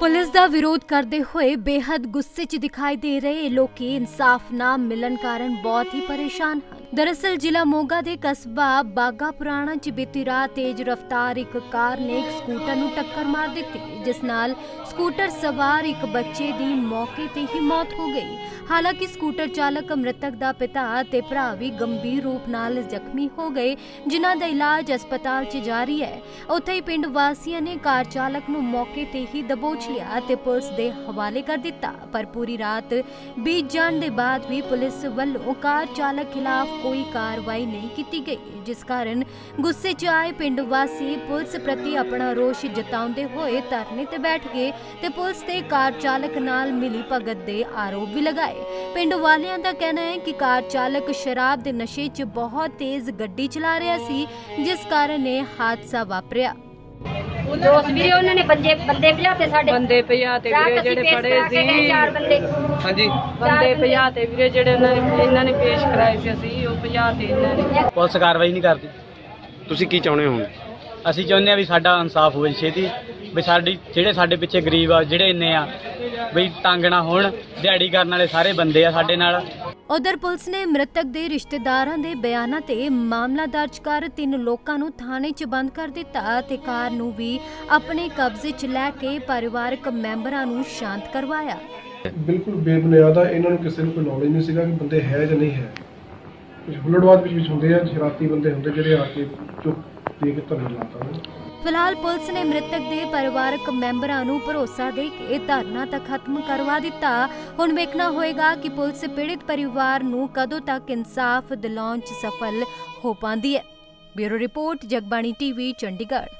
Police ਦਾ ਵਿਰੋਧ ਕਰਦੇ ਹੋਏ ਬੇहद ਗੁੱਸੇ 'ਚ ਦਿਖਾਈ ਦੇ ਰਹੇ ਲੋਕੀ ਇਨਸਾਫ ਨਾ ਮਿਲਣ ਕਾਰਨ ਬਹੁਤ ਹੀ ਪਰੇਸ਼ਾਨ ਹਨ। ਦਰਅਸਲ ਜ਼ਿਲ੍ਹਾ ਮੋਗਾ ਦੇ ਕਸਬਾ ਬਾਗਾ ਪੁਰਾਣਾ 'ਚ ਬੀਤੀ ਰਾਤ ਤੇਜ਼ ਰਫ਼ਤਾਰ ਇੱਕ ਕਾਰ ਨੇ ਇੱਕ ਸਕੂਟਰ ਨੂੰ ਟੱਕਰ ਮਾਰ ਦਿੱਤੀ, ਜਿਸ ਨਾਲ ਸਕੂਟਰ ਸਵਾਰ ਇੱਕ ਬੱਚੇ ਦੀ ਮੌਕੇ ਤੇ ਹੀ ਮੌਤ ਹੋ ਗਈ। ਹਾਲਾਂਕਿ ਸਕੂਟਰ ਚਾਲਕ ਮ੍ਰਿਤਕ ਦਾ ਪਿਤਾ ਤੇ ਭਰਾ ਵੀ ਗੰਭੀਰ ਰੂਪ ਨਾਲ ਜ਼ਖਮੀ ਹੋ ਗਏ, ਜਿਨ੍ਹਾਂ ਦਾ ਇਲਾਜ ਹਸਪਤਾਲ 'ਚ ਜਾਰੀ ਹੈ। ਉੱਥੇ ਹੀ ਪਿੰਡ ਵਾਸੀਆਂ ਨੇ ਕਾਰ ਚਾਲਕ ਨੂੰ ਮੌਕੇ ਤੇ ਹੀ ਦਬੋਚ ਲਿਆ ਤੇ ਪੁਲਿਸ ਦੇ ਹਵਾਲੇ ਕਰ ਦਿੱਤਾ। ਪਰ ਪੂਰੀ ਰਾਤ ਬੀਤ ਜਾਣ ਦੇ ਬਾਅਦ ਵੀ ਪੁਲਿਸ ਵੱਲੋਂ ਕਾਰ ਚਾਲਕ ਖਿਲਾਫ ਕੋਈ ਕਾਰਵਾਈ ਨਹੀਂ ਕੀਤੀ ਗਈ, ਜਿਸ ਕਾਰਨ ਗੁੱਸੇ 'ਚ ਆਏ ਪਿੰਡ ਵਾਸੀ ਪੁਲਿਸ ਪ੍ਰਤੀ ਆਪਣਾ ਰੋਸ਼ ਜਤਾਉਂਦੇ ਹੋਏ ਧਰਨੇ ਤੇ ਬੈਠ ਗਏ ਤੇ ਪੁਲਿਸ ਤੇ ਕਾਰ ਚਾਲਕ ਨਾਲ ਮਿਲੀ ਭਗਤ ਦੇ ਆਰੋਪ ਵੀ ਲਗਾਏ। ਪਿੰਡ ਵਾਲਿਆਂ ਦਾ ਕਹਿਣਾ ਹੈ ਕਿ ਕਾਰ ਚਾਲਕ ਸ਼ਰਾਬ ਦੇ ਨਸ਼ੇ 'ਚ ਬਹੁਤ ਤੇਜ਼ ਗੱਡੀ ਚਲਾ ਰਿਹਾ ਸੀ ਜਿਸ ਕਾਰਨ ਇਹ ਹਾਦਸਾ ਵਾਪਰਿਆ। ਦੋਸਤ ਵੀਰੇ ਉਹਨਾਂ ਨੇ ਬੰਦੇ ਬੰਦੇ ਭਜਾਤੇ ਸਾਡੇ ਬੰਦੇ ਭਜਾਤੇ ਵੀਰੇ ਰਾਤ ਅਸੀਂ ਜਿਹੜੇ ਪੇਸ਼ ਫੜੇ ਕਰਾ ਕੇ ਗਏ ਚਾਰ ਸੀ ਬੰਦੇ। ਹਾਂਜੀ। ਬੰਦੇ ਭਜਾਤੇ ਵੀਰੇ ਜਿਹੜੇ ਉਹਨਾਂ ਨੇ ਇਹਨਾਂ ਨੇ ਪੇਸ਼ ਕਰਾਏ ਸੀ ਅਸੀਂ ਉਹ ਭਜਾਤੇ ਇਹਨਾਂ ਨੇ। ਪੁਲਿਸ ਕਾਰਵਾਈ ਨਹੀਂ ਕਰਦੀ। ਤੁਸੀਂ ਕੀ ਚਾਹੁੰਦੇ ਹੋ ਹੁਣ? ਅਸੀਂ ਚਾਹੁੰਦੇ ਆ ਵੀ ਸਾਡਾ ਇਨਸਾਫ ਹੋਵੇ ਛੇਤੀ ਵੀ ਸਾਡੀ ਜਿਹੜੇ ਸਾਡੇ ਪਿੱਛੇ ਗਰੀਬ ਆ ਜਿਹੜੇ ਇੰਨੇ ਆ ਵੀ ਤੰਗ ਨਾ ਹੋਣ ਦਿਹਾੜੀ ਕਰਨ ਵਾਲੇ ਸਾਰੇ ਬੰਦੇ ਆ ਸਾਡੇ ਨਾਲ। ਉਧਰ ਪੁਲਿਸ ਨੇ ਮ੍ਰਿਤਕ ਦੇ ਰਿਸ਼ਤੇਦਾਰਾਂ ਦੇ ਬਿਆਨਾਂ ਤੇ ਮਾਮਲਾ ਦਰਜ ਕਰ ਤਿੰਨ ਲੋਕਾਂ ਨੂੰ ਥਾਣੇ 'ਚ ਬੰਦ ਕਰ ਦਿੱਤਾ ਤੇ ਕਾਰ ਨੂੰ ਵੀ ਆਪਣੇ ਕਬਜ਼ੇ 'ਚ ਲੈ ਕੇ ਪਰਿਵਾਰਕ ਮੈਂਬਰਾਂ ਨੂੰ ਸ਼ਾਂਤ ਕਰਵਾਇਆ। ਬਿਲਕੁਲ ਬੇਬੁਨਿਆਦ ਆ ਇਹਨਾਂ ਨੂੰ ਕਿਸੇ ਨੂੰ ਕੋਈ ਨੌਲੇਜ ਨਹੀਂ ਸੀਗਾ ਕਿ ਬੰਦੇ ਹੈ ਜਾਂ ਨਹੀਂ ਹੈ। ਕੁਝ ਹੁੱਲੜਬਾਜ਼ ਵਿੱਚ ਵਿੱਚ ਹੁੰਦੇ ਆ ਸ਼ਰਾਰਤੀ ਬੰਦੇ ਹੁੰਦੇ ਜਿਹੜੇ ਆ ਕੇ ਚੁੱਪ ਦੇ ਕੇ ਧਰਨੇ ਲਾਤਾ ਨੇ ਫਿਲਹਾਲ ਪੁਲਿਸ ਨੇ ਮ੍ਰਿਤਕ ਦੇ ਪਰਿਵਾਰਕ ਮੈਂਬਰਾਂ ਨੂੰ ਭਰੋਸਾ ਦੇ ਕੇ ਧਰਨਾ ਤਾਂ ਖਤਮ ਕਰਵਾ ਦਿੱਤਾ। ਹੁਣ ਵੇਖਣਾ ਹੋਏਗਾ ਕਿ ਪੁਲਿਸ ਪੀੜਿਤ ਪਰਿਵਾਰ ਨੂੰ ਕਦੋਂ ਤੱਕ ਇਨਸਾਫ ਦਿਲਾਉਣ 'ਚ ਸਫਲ ਹੋ ਪਾਉਂਦੀ ਹੈ। Bureau report, Jagbani TV, Chandigarh.